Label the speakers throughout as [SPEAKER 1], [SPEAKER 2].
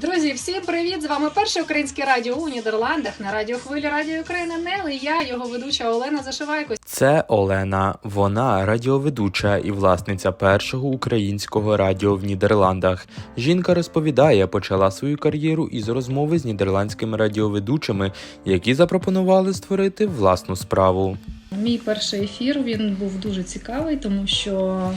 [SPEAKER 1] Друзі, всім привіт! З вами перше українське радіо у Нідерландах на радіохвилі Радіо України Нел і я, його ведуча Олена Зашивайко.
[SPEAKER 2] Це Олена. Вона радіоведуча і власниця першого українського радіо в Нідерландах. Жінка розповідає, почала свою кар'єру із розмови з нідерландськими радіоведучими, які запропонували створити власну справу.
[SPEAKER 1] Мій перший ефір він був дуже цікавий, тому що.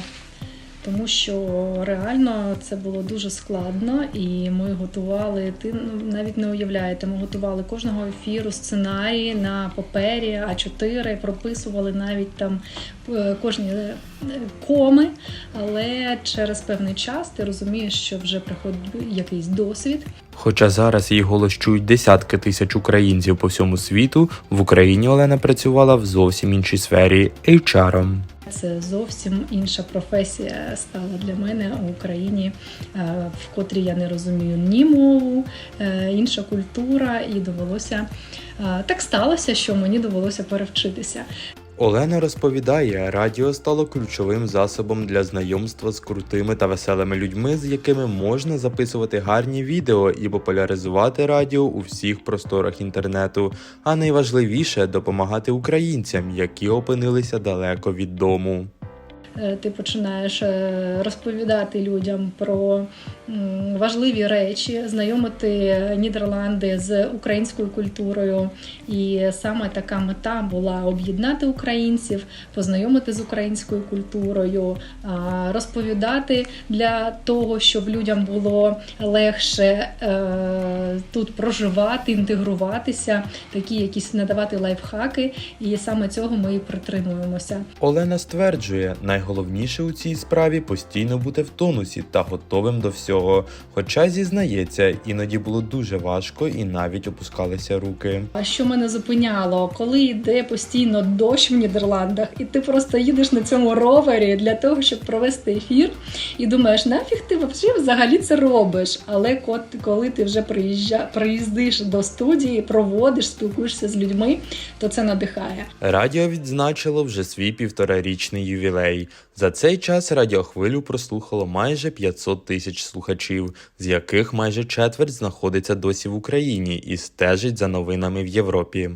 [SPEAKER 1] Тому що реально це було дуже складно, і ми готували. Ти навіть не уявляєте, ми готували кожного ефіру сценарії на папері А4, прописували навіть там е, кожні е, коми. Але через певний час ти розумієш, що вже приходить якийсь досвід,
[SPEAKER 2] Хоча зараз її голос чують десятки тисяч українців по всьому світу, в Україні Олена працювала в зовсім іншій сфері HR-ом.
[SPEAKER 1] Це зовсім інша професія стала для мене в Україні, е, в котрій я не розумію ні мову, е, інша культура, і довелося е, так сталося, що мені довелося перевчитися.
[SPEAKER 2] Олена розповідає, радіо стало ключовим засобом для знайомства з крутими та веселими людьми, з якими можна записувати гарні відео і популяризувати радіо у всіх просторах інтернету. А найважливіше допомагати українцям, які опинилися далеко від дому.
[SPEAKER 1] Е, Ти починаєш е, розповідати людям про важливі речі, знайомити Нідерланди з українською культурою. І саме така мета була об'єднати українців, познайомити з українською культурою, розповідати для того, щоб людям було легше е, тут проживати, інтегруватися, такі якісь надавати лайфхаки. І саме цього ми і притримуємося.
[SPEAKER 2] Олена стверджує, найголовніше у цій справі постійно бути в тонусі та готовим до всього. Хоча зізнається, іноді було дуже важко і навіть опускалися руки.
[SPEAKER 1] А що мене зупиняло, коли йде постійно дощ в Нідерландах, і ти просто їдеш на цьому ровері для того, щоб провести ефір, і думаєш, нафіг ти взагалі взагалі це робиш? Але коли ти вже приїжджа, приїздиш до студії, проводиш, спілкуєшся з людьми, то це надихає.
[SPEAKER 2] Радіо відзначило вже свій півторарічний ювілей. За цей час радіохвилю прослухало майже 500 тисяч слухачів, з яких майже четверть знаходиться досі в Україні і стежить за новинами в Європі.